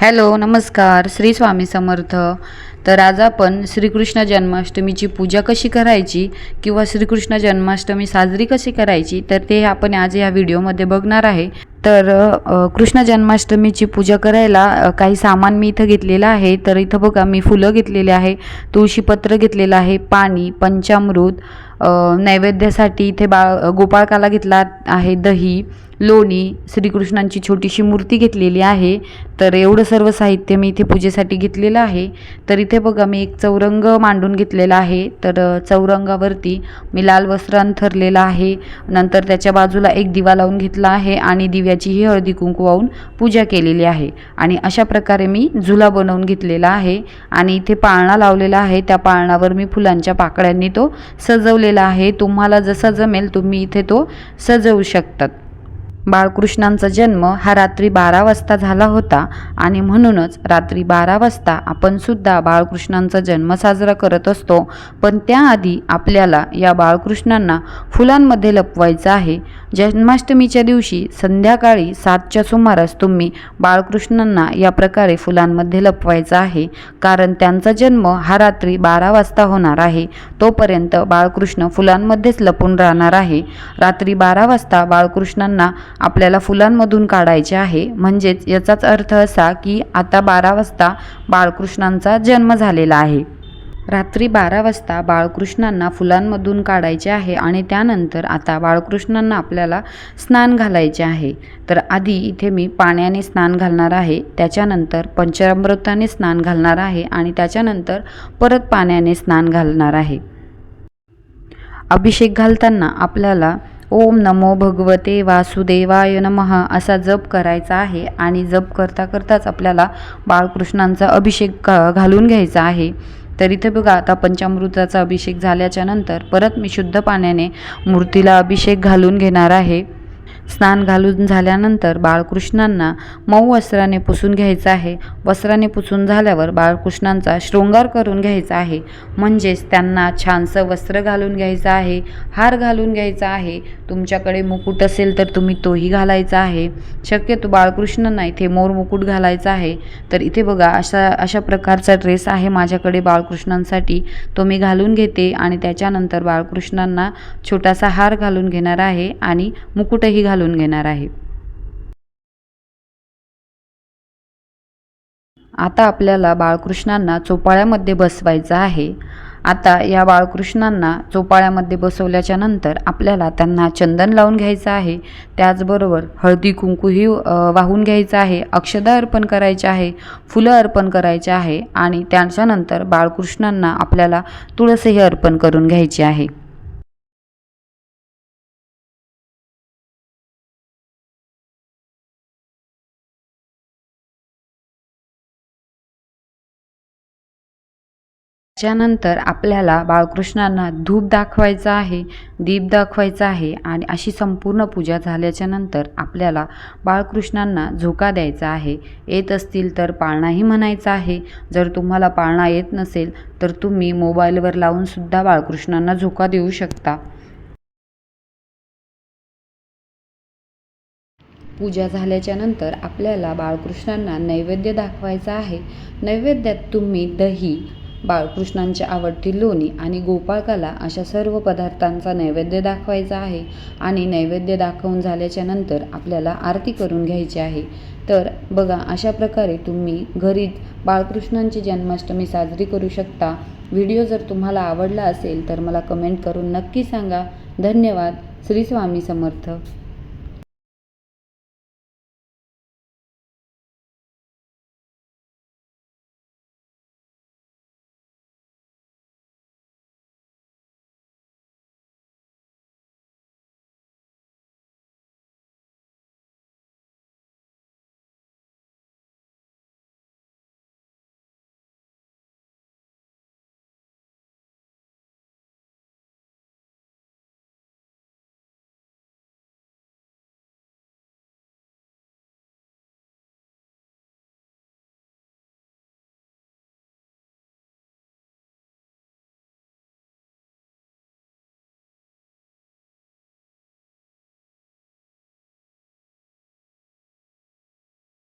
Hello नमस्कार श्री स्वामी समर्थ. तर आज आपण श्रीकृष्ण जन्माष्टमीची पूजा कशी करायची किंवा श्रीकृष्ण जन्माष्टमी साजरी कशी करायची तर ते आपण आज या व्हिडिओमध्ये बघणार आहे. तर कृष्ण जन्माष्टमीची पूजा करायला काही सामान मी इथं घेतलेलं आहे. तर इथं बघा मी फुलं घेतलेले आहे तुळशीपत्र घेतलेलं आहे पाणी पंचामृत नैवेद्यासाठी इथे बाळ गोपाळकाला घेतला आहे दही लोणी श्रीकृष्णांची छोटीशी मूर्ती घेतलेली आहे. तर एवढं सर्व साहित्य मी इथे पूजेसाठी घेतलेलं आहे. तर इथे बघा मी एक चौरंग मांडून घेतलेला आहे. तर चौरंगावरती मी लाल वस्त्र अंथरलेलं आहे. नंतर त्याच्या बाजूला एक दिवा लावून घेतला आहे आणि दिव्याचीही हळदी कुंकू वाहून पूजा केलेली आहे. आणि अशा प्रकारे मी झुला बनवून घेतलेला आहे. आणि इथे पाळणा लावलेला आहे. त्या पाळणावर मी फुलांच्या पाकळ्यांनी तो सजवले ठेवलेला आहे. तुम्हाला जसा जमेल तुम्ही इथे तो सजवू शकतात. बाळकृष्णांचा जन्म हा रात्री बारा वाजता झाला होता आणि म्हणूनच रात्री बारा वाजता आपण सुद्धा बाळकृष्णांचा जन्म साजरा करत असतो. पण त्याआधी आपल्याला या बाळकृष्णांना फुलांमध्ये लपवायचं आहे. जन्माष्टमीच्या दिवशी संध्याकाळी सातच्या सुमारास तुम्ही बाळकृष्णांना या प्रकारे फुलांमध्ये लपवायचा आहे. कारण त्यांचा जन्म हा रात्री बारा वाजता होणार आहे. तोपर्यंत बाळकृष्ण फुलांमध्येच लपून राहणार आहे. रात्री बारा वाजता बाळकृष्णांना आपल्याला फुलांमधून काढायचे आहे. म्हणजेच याचाच अर्थ असा की आता बारा वाजता बाळकृष्णांचा जन्म झालेला आहे. रात्री बारा वाजता बाळकृष्णांना फुलांमधून काढायचे आहे आणि त्यानंतर आता बाळकृष्णांना आपल्याला स्नान घालायचे आहे. तर आधी इथे मी पाण्याने स्नान घालणार आहे त्याच्यानंतर पंचामृताने स्नान घालणार आहे आणि त्याच्यानंतर परत पाण्याने स्नान घालणार आहे. अभिषेक घालताना आपल्याला ओम नमो भगवते वासुदेवाय नमः असा जप करायचा आहे आणि जप करता करताच आपल्याला बाळकृष्णांचा अभिषेक घालून घ्यायचा आहे. तर इथे बघा आता पंचामृताचा अभिषेक झाल्याच्यानंतर परत मी शुद्ध पाण्याने मूर्तीला अभिषेक घालून घेणार आहे. स्नान घालून झाल्यानंतर बाळकृष्णांना मऊ वस्त्राने पुसून घ्यायचं आहे. वस्त्राने पुसून झाल्यावर बाळकृष्णांचा शृंगार करून घ्यायचा आहे. म्हणजेच त्यांना छानसं वस्त्र घालून घ्यायचं आहे. हार घालून घ्यायचा आहे. तुमच्याकडे मुकुट असेल तर तुम्ही तोही घालायचा आहे. शक्यतो बाळकृष्णांना इथे मोर मुकुट घालायचा आहे. तर इथे बघा अशा अशा प्रकारचा ड्रेस आहे माझ्याकडे बाळकृष्णांसाठी. तो मी घालून घेते आणि त्याच्यानंतर बाळकृष्णांना छोटासा हार घालून घेणार आहे आणि मुकुटही घालून घेणार आहे. आता आपल्याला बाळकृष्णांना चोपाळ्यामध्ये बसवायचं आहे. आता या बाळकृष्णांना चोपाळ्यामध्ये बसवल्याच्या नंतर आपल्याला त्यांना चंदन लावून घ्यायचं आहे. त्याचबरोबर हळदी कुंकूही वाहून घ्यायचं आहे. अक्षदा अर्पण करायचे आहे. फुलं अर्पण करायचे आहे. आणि त्याच्यानंतर बाळकृष्णांना आपल्याला तुळसही अर्पण करून घ्यायची आहे. त्याच्यानंतर आपल्याला बाळकृष्णांना धूप दाखवायचा आहे दीप दाखवायचा आहे आणि अशी संपूर्ण पूजा झाल्याच्यानंतर आपल्याला बाळकृष्णांना झोका द्यायचा आहे. येत असतील तर पाळणाही म्हणायचा आहे. जर तुम्हाला पाळणा येत नसेल तर तुम्ही मोबाईलवर लावूनसुद्धा बाळकृष्णांना झोका देऊ शकता. पूजा झाल्याच्यानंतर आपल्याला बाळकृष्णांना नैवेद्य दाखवायचा आहे. नैवेद्यात तुम्ही दही बाळकृष्णांची आवडती लोणी आणि गोपाळकाला अशा सर्व पदार्थांचा नैवेद्य दाखवायचा आहे आणि नैवेद्य दाखवून झाल्याच्यानंतर आपल्याला आरती करून घ्यायची आहे. तर बघा अशा प्रकारे तुम्ही घरीच बाळकृष्णांची जन्माष्टमी साजरी करू शकता. व्हिडिओ जर तुम्हाला आवडला असेल तर मला कमेंट करून नक्की सांगा. धन्यवाद. श्री स्वामी समर्थ.